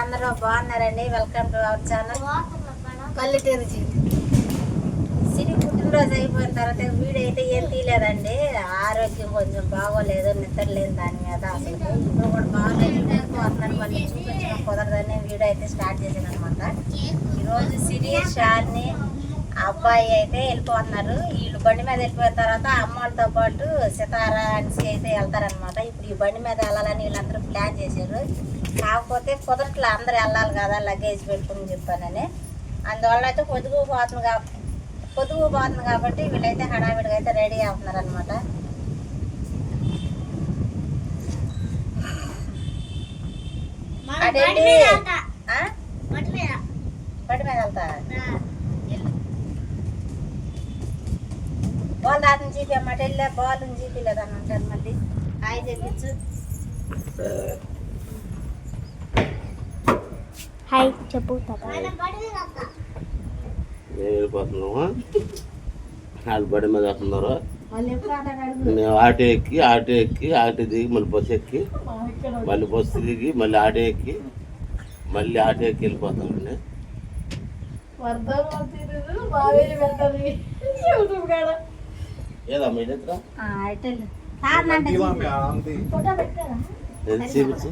అందరూ బాగున్నారండి. Welcome to our channel పల్లెటూరు సిరి పుట్టినరోజు అయిపోయిన తర్వాత వీడియో అయితే ఏం తీయలేదండి. ఆరోగ్యం కొంచెం బాగోలేదు నిద్ర లేదు దాని మీద అసలు. ఇప్పుడు కూడా బాగోలేదు మళ్ళీ చూపించడం కుదరదని వీడియో అయితే స్టార్ట్ చేశాను అనమాట ఈరోజు సిరి షార్ని అబ్బాయి అయితే వెళ్ళిపోతున్నారు. వీళ్ళు బండి మీద వెళ్ళిపోయిన తర్వాత అమ్మలతో పాటు సితారా అనిసి అయితే వెళ్తారనమాట ఇప్పుడు ఈ బండి మీద వెళ్ళాలని వీళ్ళందరూ ప్లాన్ చేశారు. కాకపోతే కుదరట్లే అందరూ వెళ్ళాలి కదా లగేజ్ పెట్టుకుని చెప్పానని. అందువల్ల అయితే పొదుగు పోతుంది కా పొదుగు పోతుంది కాబట్టి వీళ్ళైతే హడావిడిగా అయితే రెడీ అవుతున్నారు అనమాట? బండి మీద వెళ్తా. బాల్ దాని జీపీ అన్నమాట వెళ్ళా బాల్ అంటారు మళ్ళీ. హాయ్ చెప్పించు హాయ్ చెప్పు తాత మేము వెళ్ళిపోతున్నాము వాళ్ళు బండి మీద వస్తున్నారు మేము ఆటో ఎక్కి ఆటో ఎక్కి ఆటో దిగి మళ్ళీ బస్సు ఎక్కి మళ్ళీ బస్సు దిగి మళ్ళీ ఆటో ఎక్కి మళ్ళీ ఆటో ఎక్కి వెళ్ళిపోతామండి ఏదా మీ దగ్గర ఆ, అయితే వెళ్ళు. కారణం అంటే ఏది చూపించు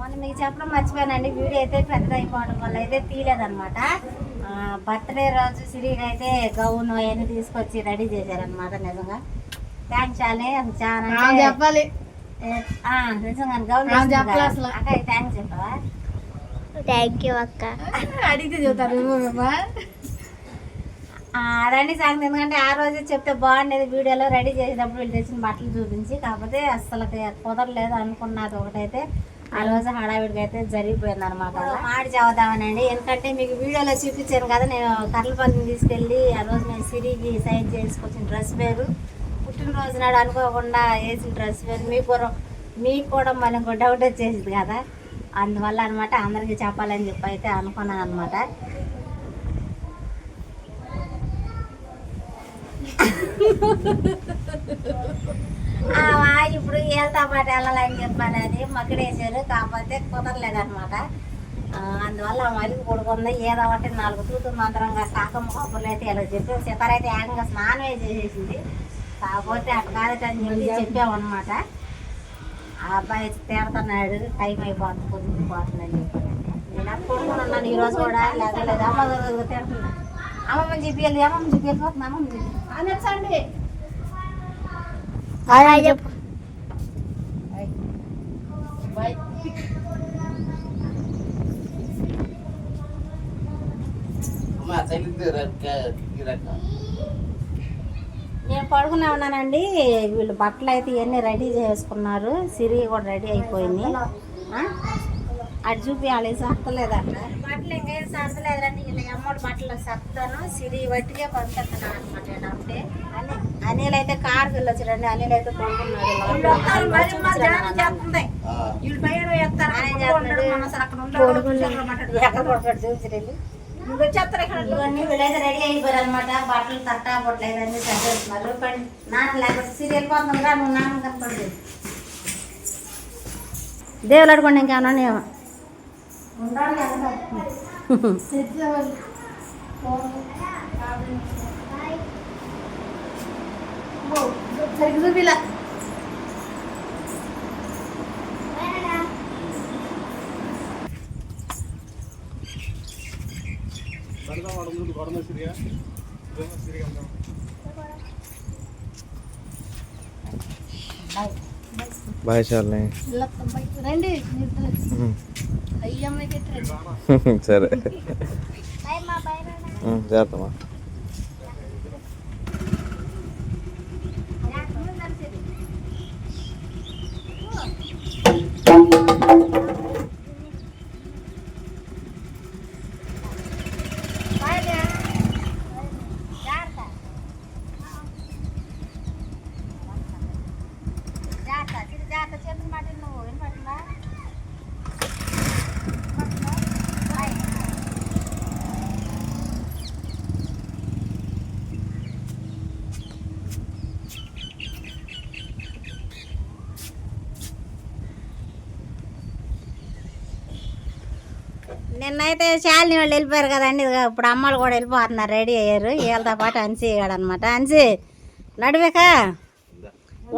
మొన్న మీకు చెప్పడం మర్చిపోయానండి. వీడియో అయితే పెద్దది అయిపోవడం వల్ల అయితే తీయలేదన్నమాట. బర్త్డే రోజు సిరిగా అయితే గౌన్ అవన్నీ తీసుకొచ్చి రెడీ చేశారనమాట నిజంగా. థ్యాంక్స్ చాలే అసలు చాలా చెప్పాలి. నిజంగా గౌన్. అక్క థ్యాంక్స్ చెప్పవా? థ్యాంక్ యూ అక్క. అడిగితే చెబుతారు అదండి సంగతి ఎందుకంటే ఆ రోజే చెప్తే బాగుండేది వీడియోలో రెడీ చేసేటప్పుడు వీళ్ళు తెచ్చిన బట్టలు చూపించి కాకపోతే అసలు కుదరలేదు అనుకున్నది ఒకటైతే. ఆ రోజు హడావిడిగా అయితే జరిగిపోయింది అనమాట మాడి చదువుదామనండి. ఎందుకంటే మీకు వీడియోలో చూపించాను కదా నేను కర్లపల్లిని తీసుకెళ్ళి ఆ రోజు నేను సిరికి సైజ్ చేసుకొచ్చిన డ్రెస్ పేరు పుట్టినరోజు నాడు అనుకోకుండా వేసిన డ్రెస్ పేరు మీకు కూడా మీకు కూడా ఇంకో డౌట్ వచ్చేసింది కదా. అందువల్ల అనమాట అందరికీ చెప్పాలని చెప్పి అయితే అనుకున్నాను అనమాట ఇప్పుడు వెళ్తా పాటు వెళ్ళాలని చెప్పాను అది. మక్కడేసారు కాకపోతే కుదరలేదన్నమాట. ఆ, అందువల్ల మళ్ళీ కొడుకుంది ఏదో ఒకటి నాలుగు తూతు మాత్రంగా కాకమ్మ కబుర్లు అయితే ఇలా చెప్పి సితార అయితే ఏకంగా స్నానం చేసేసింది. కాకపోతే అటు కాదట అని చెప్పి చెప్పామన్నమాట. ఆ అబ్బాయి తేడుతున్నాడు. టైం అయిపోతుంది పొద్దున్న పోతుంది అని చెప్పాను నేను అక్కడ కొడుకుని ఉన్నాను. ఈ రోజు కూడా లేదా లేదా అమ్మ తిడుతున్నా అమ్మమ్మ చెప్పి వెళ్ళి అమ్మమ్మ చెప్పి వెళ్ళిపోతుంది అమ్మమ్మ చెప్పి. అనొచ్చండి హాయ్ చెప్పు నేను పడుకునే ఉన్నానండి. వీళ్ళు బట్టలు అయితే ఇవన్నీ రెడీ చేసుకున్నారు. సిరి కూడా రెడీ అయిపోయింది? అటు చూపించాలి సత్తలేదంట బట్టలు ఇంకేం సత్తలేదండి వీళ్ళ అమ్మడి బట్టలు సత్తాను సిరి వట్టిగా పంపిస్తున్నాను అనమాట అంటే. అని అనిల్ అయితే కారు అనిల్ అయితే పడతాడు చూసిరండి? వీళ్ళైతే రెడీ అయిపోయారు అనమాట బట్టలు తట్ట బట్టలు అయితే అన్ని సర్దేస్తున్నారు కానీ నాన్న లేకపోతే సీరియల్ పోతుంది ఇంకేమన్నా. ఉండాలి. సరిగ్గా చూపిలా బాయ్ చాలే రండి సరే. చేద్దామా నిన్నైతే శాలిని వాళ్ళు వెళ్ళిపోయారు కదండి. ఇప్పుడు అమ్మలు కూడా వెళ్ళిపోతున్నారు. రెడీ అయ్యారు. వీళ్ళతో పాటు అన్సి అయ్యాడు అనమాట అన్సి నడివేక?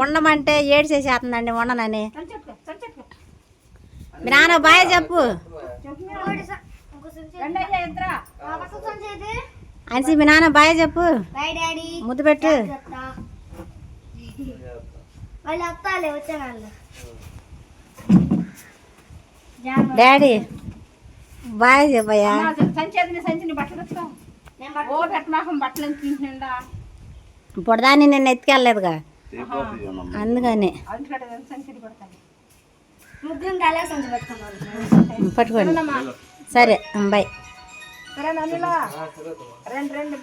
ఉండమంటే ఏడు చేసేస్తుందండి ఉండనని. మీ నాన్న బాయ్ చెప్పు. అన్సి మీ నాన్న బాయ్ చెప్పు. ముద్దు పెట్టు. డాడీ. బాయ్ చెప్పయ్యా. సంచేతిని సంచిని బట్టలు తెచ్చుకో. ఓ పెట్టమాకం బట్టలు తింటుండా? ఇప్పుడు దాన్ని నిన్న ఎత్తుకెళ్ళలేదుగా. అందుకని. పట్టుకోండి. సరే బాయ్. రెండు రెండు.